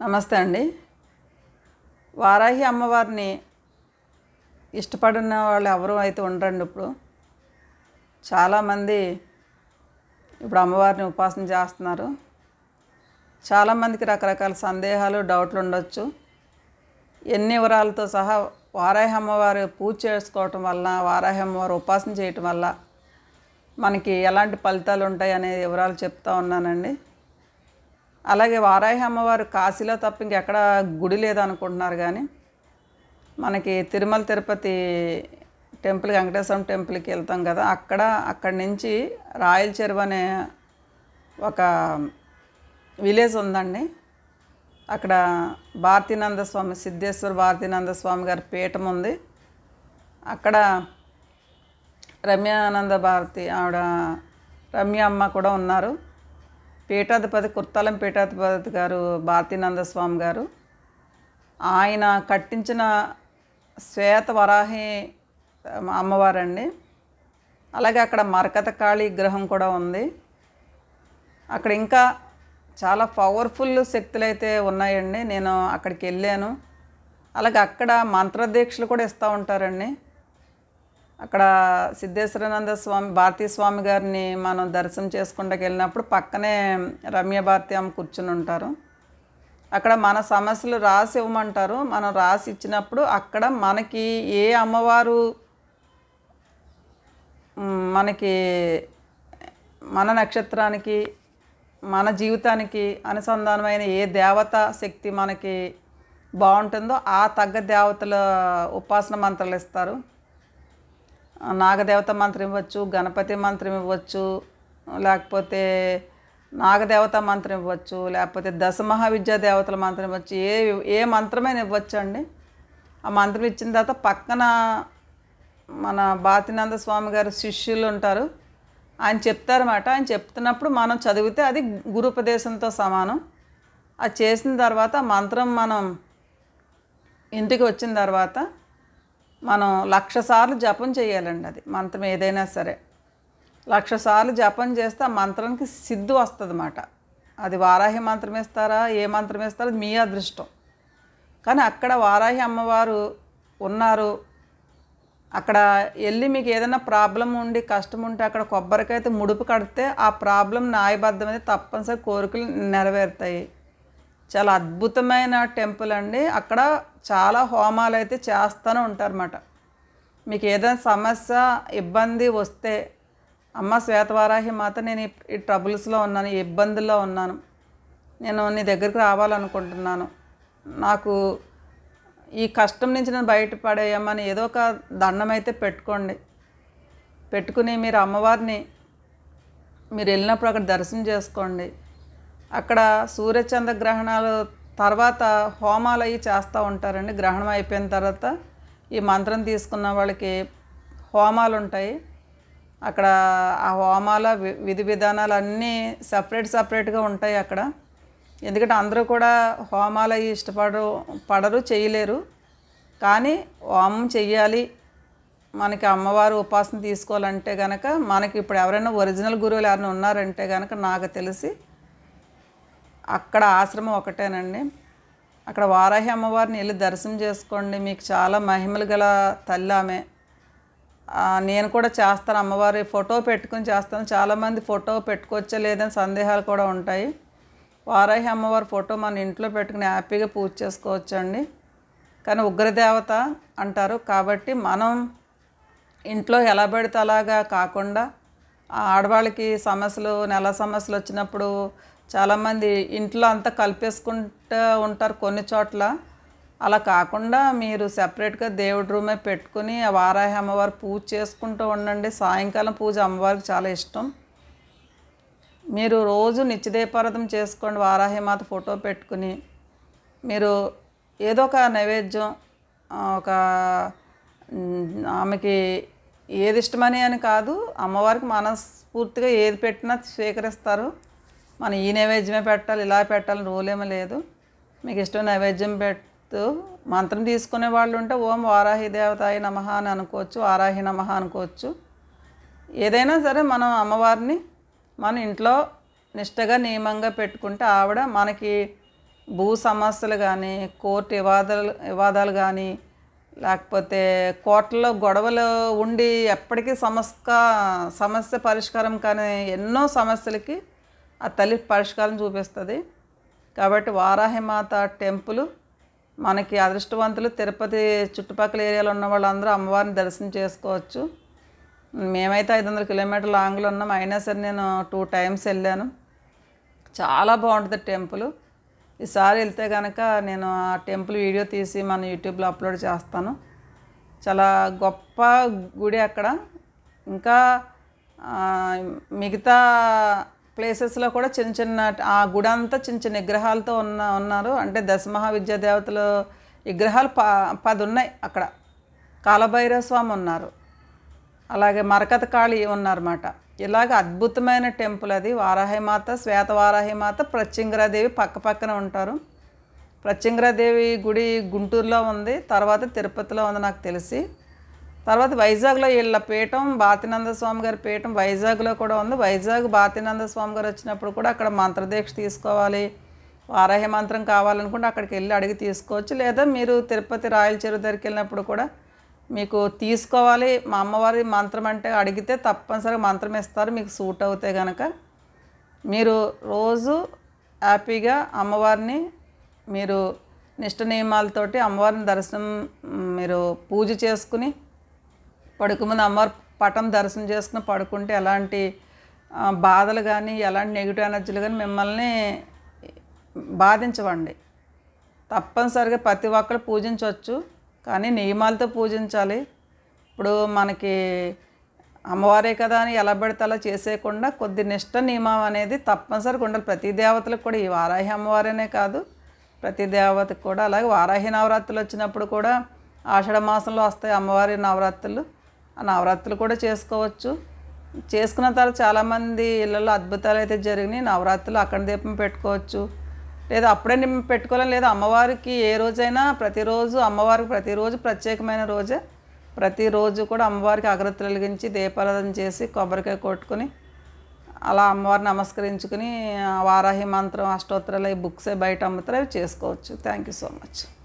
నమస్తే అండి. వారాహి అమ్మవారిని ఇష్టపడిన వాళ్ళు ఎవరు అయితే ఉండరండి ఇప్పుడు. చాలామంది ఇప్పుడు అమ్మవారిని ఉపాసన చేస్తున్నారు. చాలామందికి రకరకాల సందేహాలు డౌట్లు ఉండొచ్చు. ఎన్ని వివరాలతో సహా వారాహి అమ్మవారి పూజ చేసుకోవటం వల్ల వారాహి అమ్మవారు ఉపాసన చేయటం వల్ల మనకి ఎలాంటి ఫలితాలు ఉంటాయి అనే వివరాలు చెప్తా ఉన్నానండి. అలాగే వారాహి అమ్మవారు కాశీలో తప్ప ఇంకెక్కడ గుడి లేదనుకుంటున్నారు కానీ మనకి తిరుమల తిరుపతి టెంపుల్ వెంకటేశ్వరం టెంపుల్కి వెళ్తాం కదా అక్కడ అక్కడి నుంచి రాయల చెరువు అనే ఒక విలేజ్ ఉందండి. అక్కడ భారతీనంద స్వామి సిద్ధేశ్వర భారతీనంద స్వామి గారి పీఠం ఉంది. అక్కడ రమ్యానంద భారతి ఆవిడ రమ్య అమ్మ కూడా ఉన్నారు. పీఠాధిపతి కుర్తాలం పీఠాధిపతి గారు భారతీనంద స్వామి గారు ఆయన కట్టించిన శ్వేత వరాహి అమ్మవారండి. అలాగే అక్కడ మరకత కాళీ విగ్రహం కూడా ఉంది. అక్కడ ఇంకా చాలా పవర్ఫుల్ శక్తులు అయితే ఉన్నాయండి. నేను అక్కడికి వెళ్ళాను. అలాగే అక్కడ మంత్రదీక్షలు కూడా ఇస్తూ ఉంటారండి. అక్కడ సిద్ధేశ్వరానంద స్వామి భారతీ స్వామి గారిని మనం దర్శనం చేసుకుంటాకి వెళ్ళినప్పుడు పక్కనే రమ్య భారతి అమ్మ కూర్చుని ఉంటారు. అక్కడ మన సమస్యలు రాసి ఇవ్వమంటారు. మనం రాసి ఇచ్చినప్పుడు అక్కడ మనకి ఏ అమ్మవారు మనకి మన నక్షత్రానికి మన జీవితానికి అనుసంధానమైన ఏ దేవత శక్తి మనకి బాగుంటుందో ఆ తగ్గ దేవతల ఉపాసన మంత్రాలు ఇస్తారు. నాగదేవత మంత్రం ఇవ్వచ్చు గణపతి మంత్రం ఇవ్వచ్చు లేకపోతే నాగదేవత మంత్రం ఇవ్వచ్చు లేకపోతే దశమహావిద్యా దేవతల మంత్రం ఇవ్వచ్చు ఏ ఏ మంత్రమైనా ఇవ్వచ్చు అండి ఆ మంత్రం ఇచ్చిన తర్వాత పక్కన మన భారతీనంద స్వామి గారు శిష్యులు ఉంటారు. ఆయన చెప్తారన్నమాట. ఆయన చెప్తున్నప్పుడు మనం చదివితే అది గురుపదేశంతో సమానం. అది చేసిన తర్వాత మంత్రం మనం ఇంటికి వచ్చిన తర్వాత మనం లక్ష సార్లు జపం చేయాలండి అది. మంత్రం ఏదైనా సరే. లక్ష సార్లు జపం చేస్తే ఆ మంత్రానికి సిద్ధి వస్తుంది అన్నమాట అది వారాహి మంత్రం ఇస్తారా ఏ మంత్రం ఇస్తారో అది మీ అదృష్టం. కానీ అక్కడ వారాహి అమ్మవారు ఉన్నారు. అక్కడ వెళ్ళి మీకు ఏదైనా ప్రాబ్లం ఉండి కష్టం ఉంటే అక్కడ కొబ్బరికైతే ముడుపు కడితే ఆ ప్రాబ్లం న్యాయబద్ధమైతే తప్పనిసరి కోరికలు నెరవేరుతాయి. చాలా అద్భుతమైన టెంపుల్ అండి. అక్కడ చాలా హోమాలు అయితే చేస్తూనే ఉంటారన్నమాట. మీకు ఏదైనా సమస్య ఇబ్బంది వస్తే అమ్మ శ్వేతవారాహి మాత నేను ఈ- ట్రబుల్స్లో ఉన్నాను ఈ ఇబ్బందుల్లో ఉన్నాను. నేను నీ దగ్గరికి రావాలనుకుంటున్నాను. నాకు ఈ కష్టం నుంచి నేను బయటపడేయమని ఏదో ఒక దండం అయితే పెట్టుకోండి. పెట్టుకుని మీరు అమ్మవారిని మీరు వెళ్ళినప్పుడు అక్కడ దర్శనం చేసుకోండి. అక్కడ సూర్యచంద్ర గ్రహణాలు తర్వాత హోమాలు అవి చేస్తూ ఉంటారండి. గ్రహణం అయిపోయిన తర్వాత ఈ మంత్రం తీసుకున్న వాళ్ళకి హోమాలు ఉంటాయి. అక్కడ ఆ హోమాల వి- విధి విధానాలు అన్నీ సపరేట్ సపరేట్గా ఉంటాయి అక్కడ. ఎందుకంటే అందరూ కూడా హోమాలు అవి ఇష్టపడరు పడరు చేయలేరు. కానీ హోమం చెయ్యాలి. మనకి అమ్మవారు ఉపాసన తీసుకోవాలంటే కనుక మనకి ఇప్పుడు ఎవరైనా ఒరిజినల్ గురువులు ఎవరైనా ఉన్నారంటే కనుక నాకు తెలిసి అక్కడ ఆశ్రమం ఒకటేనండి. అక్కడ వారాహి అమ్మవారిని వెళ్ళి దర్శనం చేసుకోండి. మీకు చాలా మహిమలు గల తల్లి ఆమె. నేను కూడా చేస్తాను. అమ్మవారి ఫోటో పెట్టుకుని చేస్తాను. చాలామంది ఫోటో పెట్టుకోవచ్చా లేదని సందేహాలు కూడా ఉంటాయి. వారాహి అమ్మవారి ఫోటో మన ఇంట్లో పెట్టుకుని హ్యాపీగా పూజ చేసుకోవచ్చండి. కానీ ఉగ్రదేవత అంటారు. కాబట్టి మనం ఇంట్లో ఎలా పెడితే అలాగా కాకుండా ఆడవాళ్ళకి సమస్యలు నెల సమస్యలు వచ్చినప్పుడు చాలామంది ఇంట్లో అంతా కలిపేసుకుంటూ ఉంటారు కొన్ని చోట్ల. అలా కాకుండా మీరు సెపరేట్గా దేవుడి రూమే పెట్టుకుని ఆ వారాహి అమ్మవారి పూజ చేసుకుంటూ ఉండండి. సాయంకాలం పూజ అమ్మవారికి చాలా ఇష్టం. మీరు రోజు నిత్యదీపారతం చేసుకోండి వారాహి మాత ఫోటో పెట్టుకుని. మీరు ఏదో ఒక నైవేద్యం ఒక ఆమెకి ఏది ఇష్టమని అని కాదు అమ్మవారికి మనస్ఫూర్తిగా ఏది పెట్టినా స్వీకరిస్తారు. మనం ఈ నైవేద్యమే పెట్టాలి ఇలా పెట్టాలి రూల్ ఏమీ లేదు. మీకు ఇష్టం నైవేద్యం పెట్టు. మంత్రం తీసుకునే వాళ్ళు ఉంటే ఓం వారాహి దేవతాయి నమః అని అనుకోవచ్చు వారాహి నమః అనుకోవచ్చు. ఏదైనా సరే మనం అమ్మవారిని మన ఇంట్లో నిష్టగా నియమంగా పెట్టుకుంటే ఆవిడ మనకి భూ సమస్యలు కానీ కోర్టు వివాదాలు వివాదాలు కానీ లేకపోతే కోర్టులో గొడవలు ఉండి ఎప్పటికీ సమస్య సమస్య పరిష్కారం కానీ ఎన్నో సమస్యలకి ఆ తల్లి పరిష్కారం చూపిస్తుంది. కాబట్టి వారాహిమాత టెంపుల్ మనకి అదృష్టవంతులు తిరుపతి చుట్టుపక్కల ఏరియాలో ఉన్న వాళ్ళందరూ అమ్మవారిని దర్శనం చేసుకోవచ్చు. మేమైతే ఐదు వందల కిలోమీటర్ లాంగ్లో ఉన్నాం. అయినా సరే నేను టూ టైమ్స్ వెళ్ళాను. చాలా బాగుంటుంది టెంపుల్. ఈసారి వెళ్తే కనుక నేను ఆ టెంపుల్ వీడియో తీసి మన యూట్యూబ్లో అప్లోడ్ చేస్తాను. చాలా గొప్ప గుడి అక్కడ. ఇంకా మిగతా ప్లేసెస్లో కూడా చిన్న చిన్న ఆ గుడి అంతా చిన్న చిన్న విగ్రహాలతో ఉన్న ఉన్నారు. అంటే దశమహా విద్యా దేవతలు విగ్రహాలు ప పది ఉన్నాయి అక్కడ. కాలభైరవ స్వామి ఉన్నారు. అలాగే మరకత కాళి ఉన్నారన్నమాట. ఇలాగ అద్భుతమైన టెంపుల్ అది. వారాహిమాత శ్వేత వారాహిమాత ప్రత్యంగరాదేవి పక్క పక్కన ఉంటారు. ప్రత్యంగరాదేవి గుడి గుంటూరులో ఉంది. తర్వాత తిరుపతిలో ఉంది నాకు తెలిసి. తర్వాత వైజాగ్లో వీళ్ళ పీఠం బాతినంద స్వామి గారి పీఠం వైజాగ్లో కూడా ఉంది. వైజాగ్ బాతినంద స్వామి గారు వచ్చినప్పుడు కూడా అక్కడ మంత్రదీక్ష తీసుకోవాలి. వారాహ మంత్రం కావాలనుకుంటే అక్కడికి వెళ్ళి అడిగి తీసుకోవచ్చు. లేదా మీరు తిరుపతి రాయల చెరువు దగ్గరికి వెళ్ళినప్పుడు కూడా మీకు తీసుకోవాలి. మా అమ్మవారి మంత్రం అంటే అడిగితే తప్పనిసరిగా మంత్రం ఇస్తారు. మీకు సూట్ అవుతే కనుక మీరు రోజు హ్యాపీగా అమ్మవారిని మీరు నిష్ట నియమాలతోటి అమ్మవారిని దర్శనం మీరు పూజ చేసుకుని పడుకుముందు అమ్మవారు పటం దర్శనం చేసుకుని పడుకుంటే ఎలాంటి బాధలు కానీ ఎలాంటి నెగిటివ్ ఎనర్జీలు కానీ మిమ్మల్ని బాధించవండి. తప్పనిసరిగా ప్రతి ఒక్కరు పూజించవచ్చు కానీ నియమాలతో పూజించాలి. ఇప్పుడు మనకి అమ్మవారే కదా అని ఎలా పెడితే అలా చేసేయకుండా కొద్ది నిష్ట నియమం అనేది తప్పనిసరిగా ఉండాలి. ప్రతి దేవతలకు కూడా ఈ వారాహి అమ్మవారనే కాదు ప్రతి దేవతకు కూడా అలాగే వారాహి నవరాత్రులు వచ్చినప్పుడు కూడా ఆషాఢ మాసంలో వస్తాయి అమ్మవారి నవరాత్రులు. నవరాత్రులు కూడా చేసుకోవచ్చు. చేసుకున్న తర్వాత చాలామంది ఇళ్ళల్లో అద్భుతాలు అయితే జరిగినాయి. నవరాత్రులు అక్కడ దీపం పెట్టుకోవచ్చు. లేదా అప్పుడే నిమ్మ పెట్టుకోవాలి లేదా అమ్మవారికి ఏ రోజైనా ప్రతిరోజు అమ్మవారికి ప్రతిరోజు ప్రత్యేకమైన రోజే. ప్రతిరోజు కూడా అమ్మవారికి అగరత్తులు వెలిగించి దీపారాధన చేసి కొబ్బరికాయ కొట్టుకుని అలా అమ్మవారిని నమస్కరించుకుని వారాహి మంత్రం అష్టోత్తరాలు ఈ బుక్సే బయట అమ్ముతారు. అవి చేసుకోవచ్చు. Thank you so much.